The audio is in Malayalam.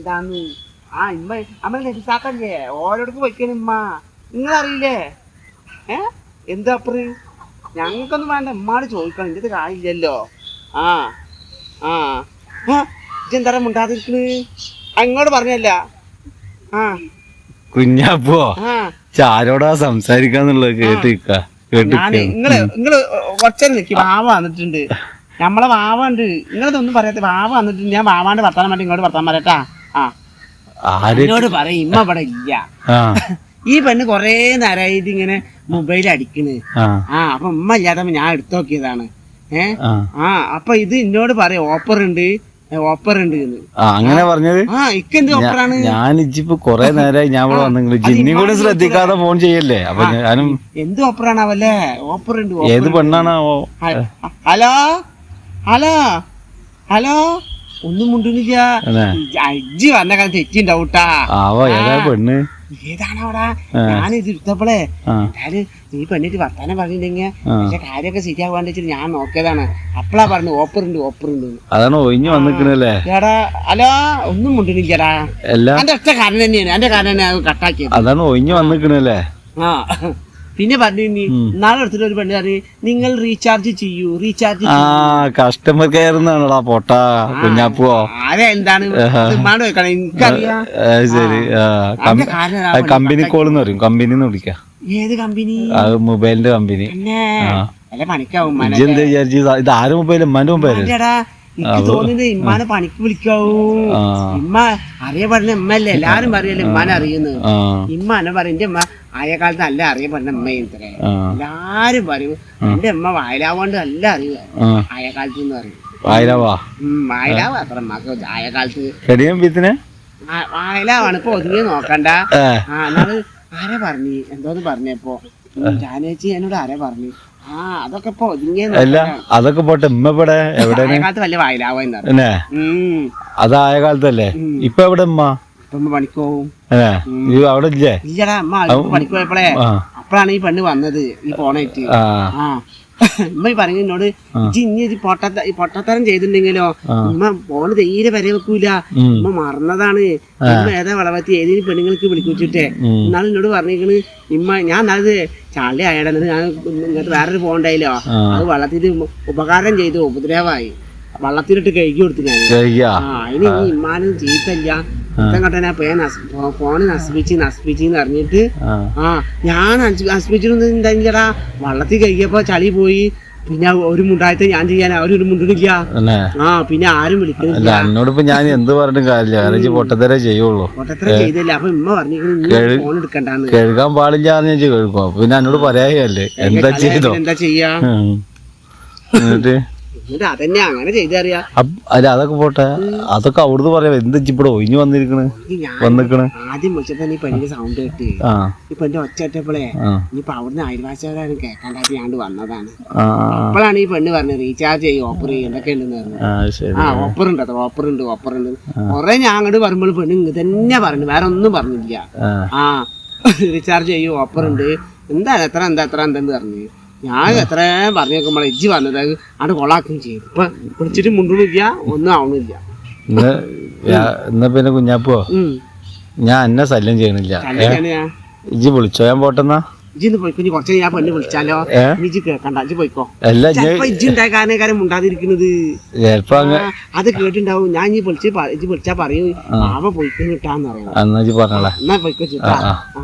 എന്താന്ന് ആ ഇമ്മ അമ്മ നെരിസാക്കല്ലേ ഓരോടക്ക് വയ്ക്കണം ഇമ്മ. നിങ്ങളറിയില്ലേ? ഏ? എന്താ അപ്പറ്? ഞങ്ങൾക്കൊന്നും വേണ്ട ഇമ്മാട് ചോദിക്കണം. എന്റെ കാര്യമില്ലല്ലോ ആ ആ. ഇതെന്താ മുണ്ടാതിരിക്കണ്? അങ്ങോട്ട് പറഞ്ഞല്ല. ആ. കുഞ്ഞാപ്പോ ചാരോടാ സംസാരിക്കാന്നുള്ളത് കേട്ടിക്ക. നിങ്ങൾ നിങ്ങൾ കുറച്ചേരം നിൽക്കി വാവ വന്നിട്ടുണ്ട്. നമ്മളെ വാവ ഉണ്ട് നിങ്ങളതൊന്നും പറയാത്ത വാവ വന്നിട്ടുണ്ട്. ഞാൻ വാവാണ്ട് വർത്താനം വേണ്ടി ഇങ്ങോട്ട് വർത്താൻ പറയട്ടാ. എന്നോട് പറയും ഇമ്മ ഇവിടെ ഇല്ല. ഈ പെണ്ണ് കൊറേ നേരമായിട്ട് ഇങ്ങനെ മൊബൈൽ അടിക്കണ്. ആ. അപ്പൊ ഉമ്മ ഇല്ലാത്തപ്പോ ഞാൻ എടുത്തു നോക്കിയതാണ്. ഏ? ആ. അപ്പൊ ഇത് എന്നോട് പറയും ഓപ്പർ ഉണ്ട്. ഓപ്പർ ഉണ്ട് അങ്ങനെ പറഞ്ഞത്? ആ ഇക്കെന്ത് ഓപ്പറാണ് ഞാൻ ഇജ്ജിപ്പോ കൊറേ നേരമായി ഞാൻ ഇവിടെ വന്നെങ്കിൽ ജിന്നി കൂടെ ശ്രദ്ധിക്കാതെ ഫോൺ ചെയ്യല്ലേ? അപ്പൊ ഞാനും എന്ത് ഓപ്പറാണ് അവല്ലേ ഓപ്പർ ഉണ്ട് ഏത് ഉണ്ട്. പെണ്ണാണാവോ? ഹലോ? ഹലോ? ഹലോ? ഒന്നും മുണ്ടുന്നില്ല. അജ്ജി വന്ന കാലം തെറ്റിണ്ടാവൂട്ടാ. പെണ്ണ്? ഏതാണ് അവിടെ ഞാൻ ഇത് എടുത്തപ്പോളേ എന്തായാലും നീ പെണ്ണിട്ട് വർത്താനം പറഞ്ഞിട്ടുണ്ടെങ്കിൽ. പക്ഷെ കാര്യമൊക്കെ ശരിയാവാണ്ട് വെച്ചിട്ട് ഞാൻ നോക്കിയതാണ്. അപ്പളാ പറഞ്ഞു ഓപ്പറുണ്ട് ഉണ്ട് ഓപ്പർ ഉണ്ട് എന്ന്. അതാണ് ഒഴിഞ്ഞു വന്നിക്കണല്ലേ? എടാ ഹലോ ഒന്നും മുണ്ടുന്നില്ലടാ എല്ലാം? എന്റെ ഒറ്റ കാരണം തന്നെയാണ് എന്റെ കാരണം തന്നെ കട്ടാക്കിയത്. അതാണ് ഒഴിഞ്ഞു വന്നിക്കണല്ലേ? ആ. പിന്നെ പറഞ്ഞു ഇനി നാളെ അടുത്തൊരു ഒരു പെണ്ണ് പറഞ്ഞു നിങ്ങൾ റീചാർജ് ചെയ്യൂ റീചാർജ് ആ കസ്റ്റമർ കെയർ എന്നാണോടാ പൊട്ടാ കുഞ്ഞാപ്പോ അതെന്താണ് എനിക്കറിയാം. കമ്പനി കോൾ എന്ന് പറയും കമ്പനി വിളിക്കാം. ഏത് കമ്പനി അത് മൊബൈലിന്റെ കമ്പനി പണിക്കാവും ഇത് ആരും ഉമ്മാന്റെ മൊബൈൽ ഉമ്മാന്റെടാ എനിക്ക് തോന്നുന്നത് ഇമ്മാനെ പണിക്ക് വിളിക്കാവൂ. ഇമ്മ അറിയപ്പെടുന്ന ഇമ്മല്ലേ എല്ലാരും പറയല്ലേ ഇമ്മാനെ അറിയുന്നത് ഇമ്മാനെ ഇമ്മ പറയും എന്റെ ആയ കാലത്ത് അല്ല അറിയപ്പെടുന്ന ഇത്രേ. ആ. എല്ലാരും പറയും എന്റെ അമ്മ വയലാവോണ്ട് അല്ല അറിയുക ആയ കാലത്ത് എന്ന് പറയും. ആയിരവാ ഉം, വയലാവ് അത്ര ആയ കാലത്ത് വയലാവാണ് ഇപ്പൊ ഒതുങ്ങി നോക്കണ്ട. ആരെ ആ എന്നാൽ ആരാ പറഞ്ഞു? എന്തോന്ന് പറഞ്ഞപ്പോ ജാനേച്ചി എന്നോട് ആരെ പറഞ്ഞു? അല്ല അതൊക്കെ പോട്ടെ ഉമ്മ ഇവിടെ എവിടെ കാലത്ത് വല്ല വയലാവെന്ന് പറഞ്ഞു. എന്നെ ഉം. അതായ കാലത്തല്ലേ ഇപ്പൊ എവിടെ ഉമ്മ? ഈ അവിടെ ഇല്ലേ? ഇല്ലടാ അമ്മ ഇപ്പൊ പണിക്ക് പോയപ്പോഴേ ആ. അപ്പഴാണ് ഈ പെണ്ണ് വന്നത് ഈ പോണായിട്ട് ആ. ഈ പറഞ്ഞു എന്നോട് ഇജ്ജ് ഇനി ഒരു പൊട്ടത്ത പൊട്ടത്തരം ചെയ്തിട്ടുണ്ടെങ്കിലോ ഉമ്മ പോണ് തീരെ വരെ വെക്കൂല. ഉമ്മ മറന്നതാണ്. ഏതാ വളവത്തി ഏതെങ്കിലും പെണ്ണുങ്ങൾക്ക് വിളിക്കുച്ചിട്ടേ. എന്നാലും എന്നോട് പറഞ്ഞിരിക്കണ് ഇമ്മ ഞാൻ അത് ചാളി ആയടാ എന്നിട്ട് ഞാൻ ഇങ്ങോട്ട് വേറൊരു പോണ്ടായില്ലോ അത് വള്ളത്തിന് ഉപകാരം ചെയ്തു ഉപദ്രവമായി വള്ളത്തിലിട്ട് കഴുകി കൊടുത്തു ഞാൻ ആ ഈ ഇമ്മാനും ചീത്തല്ല. ഇത്തങ്ങട്ടനെ പേ ഫോണ് നശിപ്പിച്ച് നശിപ്പിച്ച് അറിഞ്ഞിട്ട് ആ. ഞാൻ നശിപ്പിച്ചിട്ടൊന്നും എന്താ വള്ളത്തിൽ കഴിയപ്പോ ചളി പോയി. പിന്നെ ഒരു മുണ്ടായത്തെ ഞാൻ ചെയ്യാൻ അവരൊരു മുണ്ടിടില്ല. എന്നെ ആ പിന്നെ ആരും വിളിക്കുന്നില്ല എന്നോട് എന്നോടിപ്പോ ഞാൻ എന്ത് പറഞ്ഞിട്ടും കാര്യമില്ല. കാരണം പൊട്ടത്തരേ ചെയ്യുള്ളൂ. പൊട്ടത്തര ചെയ്തില്ല. അപ്പൊ ഇമ്മ പറഞ്ഞു ഫോൺ എടുക്കണ്ടാന്ന്. കഴുകാൻ പാടില്ല എന്ന് ചോദിച്ചു കഴുകും പിന്നെ എന്നോട് പറയാല്ലേ എന്താ ചെയ്തോ? എന്താ ചെയ്യാ? എന്നിട്ട്? എന്നിട്ട് അതന്നെ അങ്ങനെ ചെയ്തറിയാ. അല്ല അതൊക്കെ പോട്ടെ. അതൊക്കെ അവിടുന്ന് പറയാം. എന്ത് ഇവിടെ ഒഴിഞ്ഞു വന്നിരിക്കണ്? വന്നിക്കണ്? ആദ്യം വിളിച്ചപ്പോ നീ പെണ്ണിന്റെ സൗണ്ട് കേട്ട്. ഈ പെണ്ണിന്റെ ഒച്ച ഇട്ടപ്പോഴേ ഇനിയിപ്പൊ അവിടുന്ന് അയൽവാസികളാണ് കേൾക്കാണ്ടാക്കി ഞാൻ വന്നതാണ്. അപ്പോഴാണ് ഈ പെണ്ണ് പറഞ്ഞത് റീചാർജ് ചെയ്യും ഓഫർ ചെയ്യും എന്തൊക്കെ ഉണ്ടെന്ന് പറഞ്ഞു ആ ഓഫർ ഉണ്ട് അത്ര ഓഫർ ഉണ്ട് ഓഫർ ഉണ്ട്. കൊറേ ഞാൻ അങ്ങോട്ട് പറയുമ്പോൾ പെണ്ണ് ഇങ്ങ് തന്നെ പറഞ്ഞു വേറെ ഒന്നും പറഞ്ഞില്ല. ആ. ആ റീചാർജ് ചെയ്യും ഓഫർ ഉണ്ട്. എന്താ എത്ര എന്താ എത്ര എന്തെന്ന് പറഞ്ഞു. ഞാൻ എത്ര പറഞ്ഞു നോക്കുമ്പോൾ ഇജ്ജി വന്നത് അവിടെ കൊളാക്കുകയും ചെയ്തു. ഇപ്പൊ വിളിച്ചിട്ട് മുണ്ടുമില്ല ഒന്നും ആവണില്ല. പിന്നെ കുഞ്ഞാപ്പോ? ഞാൻ എന്നെ ശല്യം ചെയ്യണില്ല. ഇജ്ജി വിളിച്ചോ ഞാൻ പോട്ടെന്നാ? ഇജ്ജിന്ന് പോയിക്കോ ഇനി കുറച്ച് ഞാൻ പെണ്ണ് വിളിച്ചാലോ? ഇജ്ജ് കേക്കണ്ട ഇജ്ജ് പോയിക്കോ. ഇജ്ജ് മുണ്ടാതിരിക്കുന്നത് അത് കേട്ടിണ്ടാവും. ഞാൻ ഇനി വിളിച്ച് പ- വിളിച്ചാ പറയൂ ആവ പോയിക്കോ കിട്ടാന്ന് പറയും. എന്നാ ഇജ്ജ് പറഞ്ഞോളെ. പോയിക്കോ ചിട്ടാ ആ. ആ.